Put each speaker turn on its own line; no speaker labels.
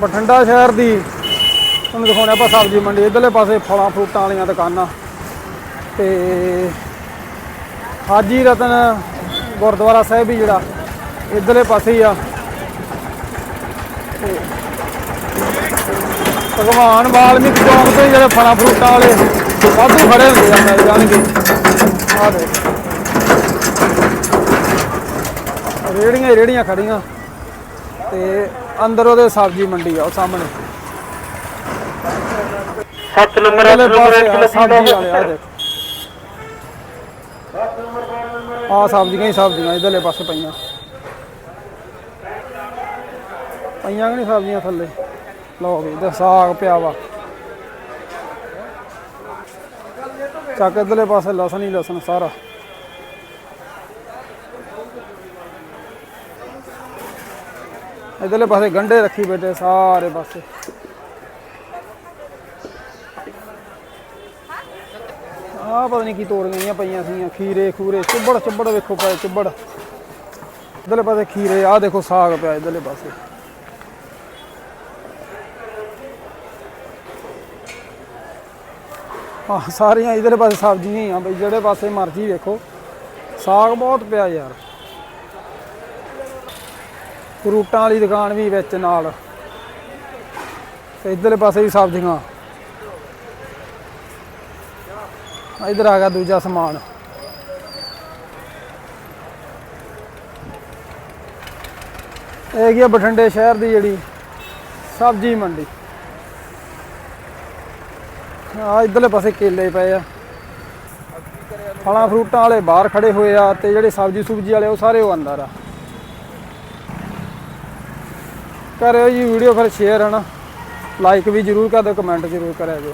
ਬਠਿੰਡਾ ਸ਼ਹਿਰ ਦੀ। ਤੁਹਾਨੂੰ ਦਿਖਾਉਣਾ ਆਪਾਂ ਸਬਜ਼ੀ ਮੰਡੀ, ਇਧਰਲੇ ਪਾਸੇ ਫਲਾਂ ਫਰੂਟਾਂ ਵਾਲੀਆਂ ਦੁਕਾਨਾਂ। ਤੇ ਹਾਜੀ ਰਤਨ ਗੁਰਦੁਆਰਾ ਸਾਹਿਬ ਵੀ ਜਿਹੜਾ, ਇਧਰਲੇ ਪਾਸੇ ਹੀ ਆ। ਤੇ ਭਗਵਾਨ ਵਾਲਮੀਕ ਚੌਂਕ ਤੇ ਜਿਹੜੇ ਫਲਾਂ ਫਰੂਟਾਂ ਵਾਲੇ ਵਾਧੂ ਖੜੇ ਹੁੰਦੇ ਆ ਮਿਲ ਜਾਣਗੇ। ਆ ਦੇ ਰੇੜੀਆਂ ਰੇੜੀਆਂ ਖੜੀਆਂ। ਤੇ ਅੰਦਰ ਉਹਦੇ ਸਬਜ਼ੀ ਮੰਡੀ ਆ ਉਹ ਸਾਹਮਣੇ।
ਨੰਬਰ ਨੰਬਰ
ਸਬਜ਼ੀ ਵਾਲੇ ਦੇਖੋ। ਆ ਸਬਜ਼ੀਆਂ ਹੀ ਸਬਜ਼ੀਆਂ ਇਧਰਲੇ ਪਾਸੇ ਪਈਆਂ। ਪਈਆਂ ਕਿ ਨਹੀਂ ਸਬਜ਼ੀਆਂ ਥੱਲੇ? ਲਓ ਵੀ ਇਧਰ ਸਾਗ ਪਿਆ ਵਾ। ਚੱਕ ਇਧਰਲੇ ਪਾਸੇ ਲਸਣ ਹੀ ਲਸਣ ਸਾਰਾ। ਇਧਰਲੇ ਪਾਸੇ ਗੰਡੇ ਰੱਖੀ ਬੈਠੇ ਸਾਰੇ ਪਾਸੇ ਆ ਪਤਾ ਨਹੀਂ ਕੀ ਤੋੜੀਆਂ ਜੀਆਂ ਪਈਆਂ ਸੀਗੀਆਂ ਖੀਰੇ ਖੂਰੇ ਚੁੱਬੜ ਚੁੱਬੜ ਵੇਖੋ ਪਏ ਚੁੱਬੜ ਇਧਰਲੇ ਪਾਸੇ ਖੀਰੇ ਆ ਦੇਖੋ ਸਾਗ ਪਿਆ ਇਧਰਲੇ ਪਾਸੇ ਆ ਸਾਰੀਆਂ ਇਧਰਲੇ ਪਾਸੇ ਸਬਜ਼ੀਆਂ ਹੀ ਆ ਬਈ ਜਿਹੜੇ ਪਾਸੇ ਮਰਜ਼ੀ ਵੇਖੋ ਸਾਗ ਬਹੁਤ ਪਿਆ ਯਾਰ ਫਰੂਟਾਂ ਵਾਲੀ ਦੁਕਾਨ ਵੀ ਵਿੱਚ ਨਾਲ। ਤੇ ਇਧਰਲੇ ਪਾਸੇ ਵੀ ਸਬਜ਼ੀਆਂ। ਇਧਰ ਆ ਗਿਆ ਦੂਜਾ ਸਮਾਨ। ਇਹ ਕੀ ਆ, ਬਠਿੰਡੇ ਸ਼ਹਿਰ ਦੀ ਜਿਹੜੀ ਸਬਜ਼ੀ ਮੰਡੀ। ਆ ਇਧਰਲੇ ਪਾਸੇ ਕੇਲੇ ਪਏ ਆ। ਫਲਾਂ ਫਰੂਟਾਂ ਵਾਲੇ ਬਾਹਰ ਖੜੇ ਹੋਏ ਆ ਤੇ ਜਿਹੜੇ ਸਬਜ਼ੀ ਸੁਬਜੀ ਵਾਲੇ ਉਹ ਸਾਰੇ ਉਹ ਅੰਦਰ ਆ। ਕਰਿਓ ਜੀ ਵੀਡੀਓ ਫਿਰ ਸ਼ੇਅਰ ਹਨਾ ਲਾਈਕ ਵੀ ਜਰੂਰ ਕਰ ਦਿਓ ਕਮੈਂਟ ਜਰੂਰ ਕਰਿਆ ਜੀ